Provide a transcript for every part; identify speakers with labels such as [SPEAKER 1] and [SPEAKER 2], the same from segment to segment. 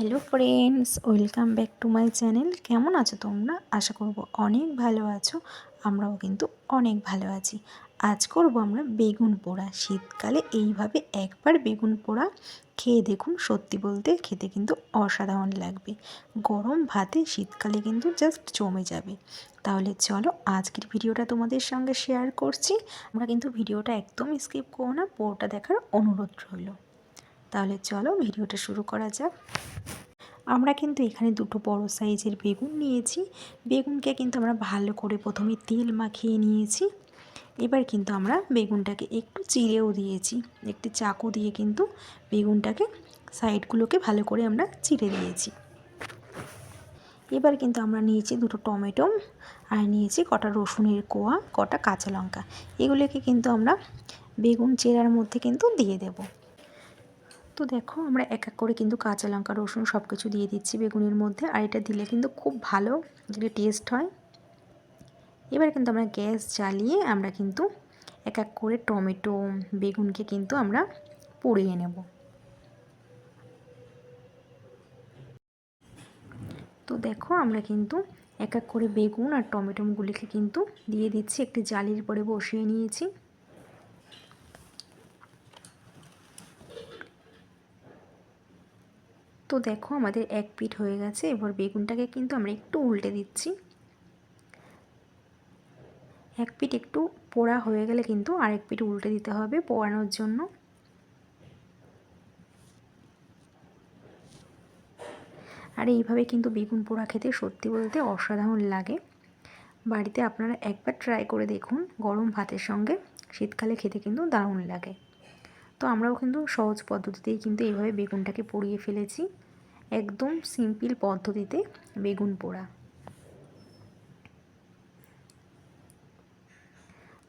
[SPEAKER 1] Hello friends welcome back to my channel কেমন আছো তোমরা? আশা করব অনেক ভালো আছো, আমরাও কিন্তু অনেক ভালো আছি। আজ করব আমরা বেগুন পোড়া। শীতকালে এইভাবে একবার বেগুন পোড়া খেয়ে দেখুন, সত্যি বলতে খেতে কিন্তু অসাধারণ লাগবে। গরম ভাতে শীতকালে কিন্তু জাস্ট জমে যাবে। তাহলে চলো আজকের ভিডিওটা তোমাদের সঙ্গে শেয়ার করছি। আমরা কিন্তু ভিডিওটা একদম স্কিপ করো না পোড়াটা দেখার অনুরোধ রইল। তাহলে চলো ভিডিওটা শুরু করা যাক। আমরা কিন্তু এখানে দুটো বড় সাইজের বেগুন নিয়েছি। বেগুনকে কিন্তু আমরা ভালো করে প্রথমে তেল মাখিয়ে নিয়েছি। এবার কিন্তু আমরা বেগুনটাকে একটু চিড়েও দিয়েছি। একটি চাকু দিয়ে কিন্তু বেগুনটাকে সাইডগুলোকে ভালো করে আমরা চিড়ে দিয়েছি। এবার কিন্তু আমরা নিয়েছি দুটো টমেটো আর নিয়েছি কটা রসুনের কোয়া, কটা কাঁচা লঙ্কা। এগুলোকে কিন্তু আমরা বেগুন চেরার মধ্যে কিন্তু দিয়ে দেবো। তো দেখো আমরা এক এক করে কিন্তু কাঁচা লঙ্কা, রসুন সব কিছু দিয়ে দিচ্ছি বেগুনের মধ্যে। আর এটা দিলে কিন্তু খুব ভালো একটা টেস্ট হয়। এবার কিন্তু আমরা গ্যাস জ্বালিয়ে আমরা কিন্তু এক এক করে টমেটো, বেগুনকে কিন্তু আমরা পুড়িয়ে নেব। তো দেখো আমরা কিন্তু এক এক করে বেগুন আর টমেটোগুলিকে কিন্তু দিয়ে দিচ্ছি। একটি জালির পরে বসিয়ে নিয়েছি। তো দেখো আমাদের এক পিঠ হয়ে গেছে, এবার বেগুনটাকে কিন্তু আমরা একটু উল্টে দিচ্ছি। এক পিঠ একটু পোড়া হয়ে গেলে কিন্তু আরেক পিঠ উল্টে দিতে হবে পোড়ানোর জন্য। আর এইভাবে কিন্তু বেগুন পোড়া খেতে সত্যি বলতে অসাধারণ লাগে। বাড়িতে আপনারা একবার ট্রাই করে দেখুন গরম ভাতের সঙ্গে, শীতকালে খেতে কিন্তু দারুণ লাগে। তো আমরাও কিন্তু সহজ পদ্ধতিতেই কিন্তু এইভাবে বেগুনটাকে পুড়িয়ে ফেলেছি। একদম সিম্পল পদ্ধতিতে বেগুন পোড়া।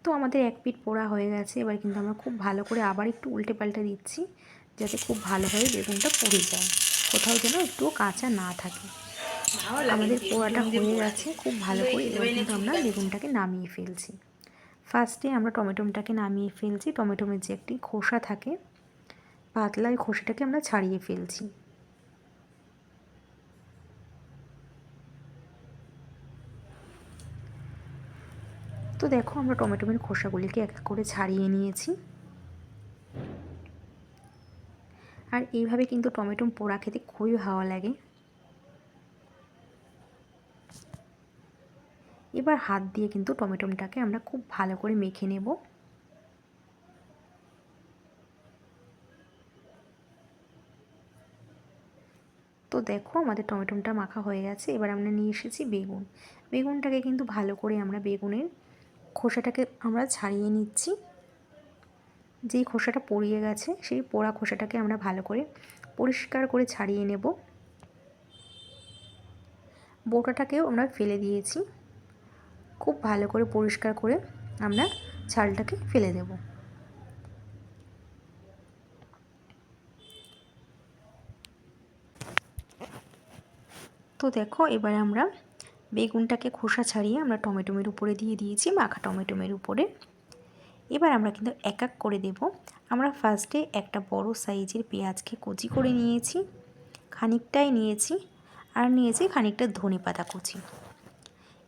[SPEAKER 1] তো আমাদের এক পিঠ পোড়া হয়ে গেছে, এবার কিন্তু আমরা খুব ভালো করে আবার একটু উল্টে পাল্টে দিচ্ছি, যাতে খুব ভালোভাবে বেগুনটা পুড়ে যায়। কোথাও যেন একটু কাঁচা না থাকে। আমাদের পোড়াটা হয়ে গেছে, খুব ভালো করে এবার কিন্তু আমরা বেগুনটাকে নামিয়ে ফেলছি। ফার্স্টে আমরা টমেটোটাকে নামিয়ে ফেলছি। টমেটোমের যে একটি খোসা থাকে, পাতলা ওই খোসাটাকে আমরা ছাড়িয়ে ফেলছি। তো দেখো, আমরা টমেটোমের খোসাগুলিকে এক এক করে ছাড়িয়ে নিয়েছি। আর এইভাবে কিন্তু টমেটো পোড়া খেতে খুবই ভালো লাগে। এবার হাত দিয়ে কিন্তু টমেটোটাকে আমরা খুব ভালো করে মেখে নেব। তো দেখো আমাদের টমেটোটা মাখা হয়ে গেছে, এবার আমরা নিয়ে এসেছি বেগুন। বেগুনটাকে কিন্তু ভালো করে আমরা বেগুনের খোসাটাকে আমরা ছাড়িয়ে নিচ্ছি। যেই খোসাটা পড়িয়ে গেছে, সেই পোড়া খোসাটাকে আমরা ভালো করে পরিষ্কার করে ছাড়িয়ে নেব। বোটাটাকেও আমরা ফেলে দিয়েছি। খুব ভালো করে পরিষ্কার করে আমরা ছালটাকে ফেলে দেব। তো দেখো, এবার আমরা বেগুনটাকে খোসা ছাড়িয়ে আমরা টমেটোমের উপরে দিয়ে দিয়েছি, মাখা টমেটোমের উপরে। এবার আমরা কিন্তু এক এক করে দেব। আমরা ফার্স্টে একটা বড় সাইজের পেঁয়াজকে কুচি করে নিয়েছি, খানিকটাই নিয়েছি, আর নিয়েছি খানিকটা ধনে পাতা কুচি।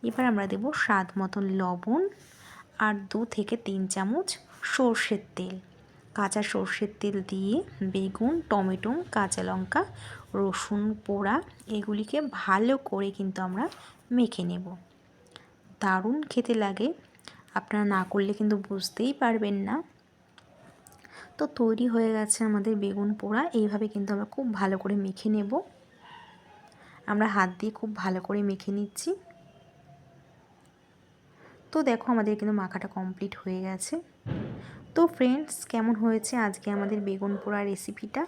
[SPEAKER 1] এবার আমরা দেব স্বাদ মতন লবণ আর দু থেকে তিন চামচ সর্ষের তেল। কাঁচা সর্ষের তেল দিয়ে বেগুন, টমেটো, কাঁচা লঙ্কা, রসুন, পোড়া এগুলিকে ভালো করে কিন্তু আমরা মেখে নেব। দারুণ খেতে লাগে। আপনারা না করলে কিন্তু বুঝতেই পারবেন না। তো তৈরি হয়ে গেছে আমাদের বেগুন, পোড়া। এইভাবে কিন্তু আমরা খুব ভালো করে মেখে নেব। আমরা হাত দিয়ে খুব ভালো করে মেখে নিচ্ছি। তো দেখো আমাদের কিন্তু মাখাটা কমপ্লিট হয়ে গেছে। তো ফ্রেন্ডস কেমন হয়েছে আজকে আমাদের বেগুন পোড়া রেসিপিটা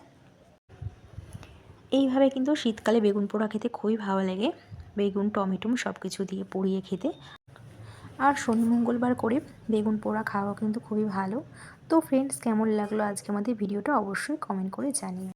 [SPEAKER 1] এইভাবে কিন্তু শীতকালে বেগুন পোড়া খেতে খুবই ভালো লাগে। বেগুন, টমেটো সব কিছু দিয়ে পুড়িয়ে খেতে। আর শনি মঙ্গলবার করে বেগুন পোড়া খাওয়া কিন্তু খুবই ভালো। তো ফ্রেন্ডস কেমন লাগল আজকে আমাদের ভিডিওটা অবশ্যই কমেন্ট করে জানিও।